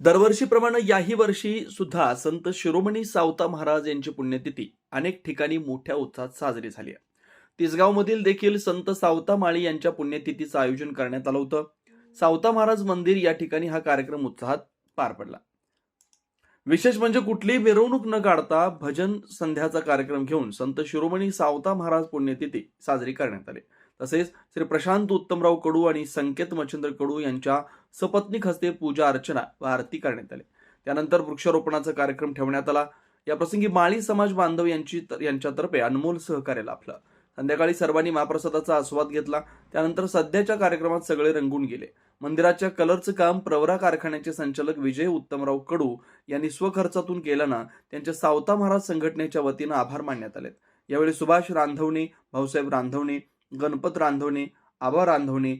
दरवर्षीप्रमाणे याही वर्षी सुद्धा संत शिरोमणी सावता महाराज यांची पुण्यतिथी अनेक ठिकाणी मोठ्या उत्साहात साजरी झाली आहे. तिसगावमधील देखील संत सावता माळी यांच्या पुण्यतिथीचं आयोजन करण्यात आलं होतं. सावता महाराज मंदिर या ठिकाणी हा कार्यक्रम उत्साहात पार पडला. विशेष म्हणजे कुठलीही मिरवणूक न काढता भजन संध्याचा कार्यक्रम घेऊन संत शिरोमणी सावता महाराज पुण्यतिथी साजरी करण्यात आली. तसेच श्री प्रशांत उत्तमराव कडू आणि संकेत मच्छिंद्र कडू यांच्या सपत्नीक हस्ते पूजा अर्चना व आरती करण्यात आली. त्यानंतर वृक्षारोपणाचा कार्यक्रम ठेवण्यात आला. या प्रसंगी माळी समाज बांधव यांची यांच्यातर्फे अनमोल सहकार्य लाभलं. संध्याकाळी सर्वांनी महाप्रसादाचा आस्वाद घेतला. त्यानंतर सध्याच्या कार्यक्रमात सगळे रंगून गेले. मंदिराच्या कलरचं काम प्रवरा कारखान्याचे संचालक विजय उत्तमराव कडू यांनी स्वखर्चातून केल्यानं त्यांच्या सावता महाराज संघटनेच्या वतीनं आभार मानण्यात आले यावेळी सुभाष रांधवणे भाऊसाहेब रांधवणे गणपत रांधवणे आबा रांधवणे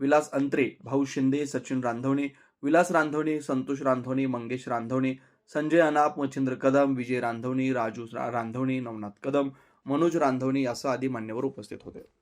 विलास अंत्रे भाऊ शिंदे सचिन रांधवणे विलास रांधवणे संतोष रांधवणे मंगेश रांधवणे संजय अनाप मच्छिंद्र कदम विजय रांधवणे राजू रांधवणे नवनाथ कदम मनोज रांधवणे यासह आदी मान्यवर उपस्थित होते.